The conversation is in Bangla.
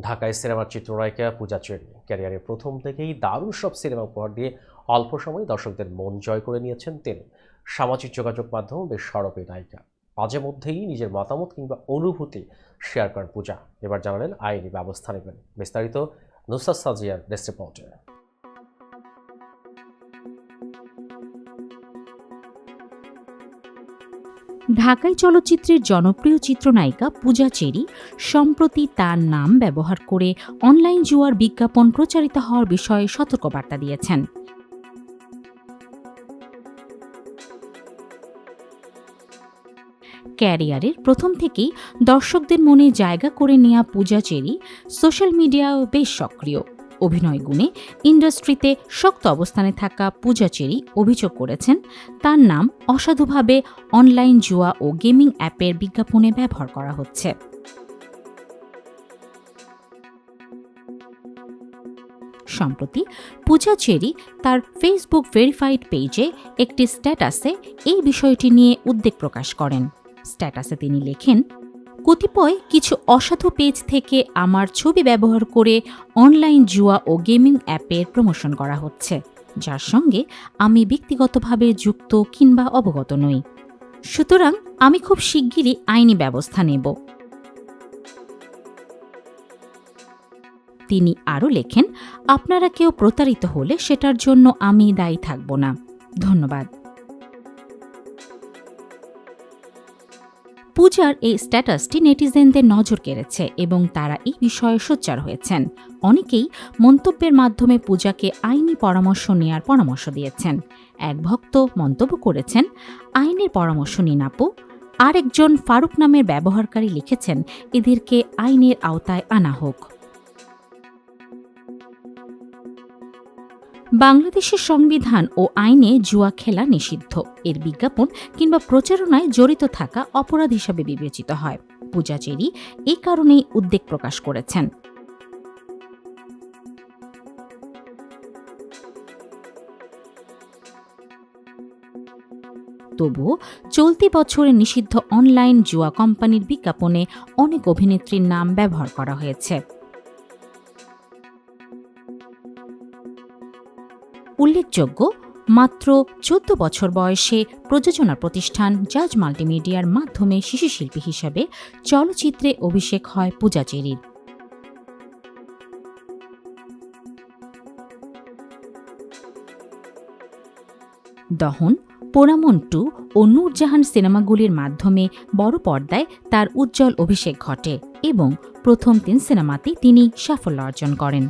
ঢাকায় সিনেমার চিত্রনায়িকা পূজা চেরি ক্যারিয়ারের প্রথম থেকেই দারুণ সব সিনেমা উপহার দিয়ে অল্প সময়ে দর্শকদের মন জয় করে নিয়েছেন তিনি। সামাজিক যোগাযোগ মাধ্যম বেশ সরবে নায়িকা। মাঝে মধ্যেই নিজের মতামত কিংবা অনুভূতি শেয়ার করেন পূজা। এবার জানালেন আইনি ব্যবস্থা নেবেন। বিস্তারিত নুসাদ সাজিয়ার ডেস্ক রিপোর্টে। ঢাকাই চলচ্চিত্রের জনপ্রিয় চিত্রনায়িকা পূজা চেরি সম্প্রতি তার নাম ব্যবহার করে অনলাইন জুয়ার বিজ্ঞাপন প্রচারিত হওয়ার বিষয়ে সতর্কবার্তা দিয়েছেন। ক্যারিয়ারের প্রথম থেকেই দর্শকদের মনে জায়গা করে নেওয়া পূজা চেরি সোশ্যাল মিডিয়াও বেশ সক্রিয়। অভিনয় গুণে ইন্ডাস্ট্রিতে শক্ত অবস্থানে থাকা পূজা চেরি অভিযোগ করেছেন, তার নাম অসাধুভাবে অনলাইন জুয়া ও গেমিং অ্যাপের বিজ্ঞাপনে ব্যবহার করা হচ্ছে। সম্প্রতি পূজা চেরি তার ফেসবুক ভেরিফাইড পেজে একটি স্ট্যাটাসে এই বিষয়টি নিয়ে উদ্বেগ প্রকাশ করেন। স্ট্যাটাসে তিনি লেখেন কতিপয় কিছু অসাধু পেজ থেকে আমার ছবি ব্যবহার করে অনলাইন জুয়া ও গেমিং অ্যাপের প্রমোশন করা হচ্ছে, যার সঙ্গে আমি ব্যক্তিগতভাবে যুক্ত কিংবা অবগত নই। সুতরাং আমি খুব শিগগিরই আইনি ব্যবস্থা নেব। তিনি আরও লেখেন, আপনারা কেউ প্রতারিত হলে সেটার জন্য আমি দায়ী থাকব না। ধন্যবাদ। পূজার এই স্ট্যাটাসটি নেটিজেনদের নজর কেড়েছে এবং তারা এই বিষয়ে সোচ্চার হয়েছেন। অনেকেই মন্তব্যের মাধ্যমে পূজাকে আইনি পরামর্শ নেওয়ার পরামর্শ দিয়েছেন। এক ভক্ত মন্তব্য করেছেন আইনের পরামর্শ নিন আপু। আরেকজন ফারুক নামের ব্যবহারকারী লিখেছেন, এদেরকে আইনের আওতায় আনা হোক। বাংলাদেশের সংবিধান ও আইনে জুয়া খেলা নিষিদ্ধ। এর বিজ্ঞাপন কিংবা প্রচারণায় জড়িত থাকা অপরাধ হিসাবে বিবেচিত হয়। পূজা চেরি এই কারণেই উদ্বেগ প্রকাশ করেছেন। তবুও চলতি বছরে নিষিদ্ধ অনলাইন জুয়া কোম্পানির বিজ্ঞাপনে অনেক অভিনেত্রীর নাম ব্যবহার করা হয়েছে। উল্লেখযোগ্য, মাত্র চোদ্দ বছর বয়সে প্রযোজনা প্রতিষ্ঠান জাজ মাল্টিমিডিয়ার মাধ্যমে শিশুশিল্পী হিসাবে চলচ্চিত্রে অভিষেক হয় পূজা চেরির। দহন, পোড়ামন টু ও নূরজাহান সিনেমাগুলির মাধ্যমে বড় পর্দায় তার উজ্জ্বল অভিষেক ঘটে এবং প্রথম তিন সিনেমাতেই তিনি সাফল্য অর্জন করেন।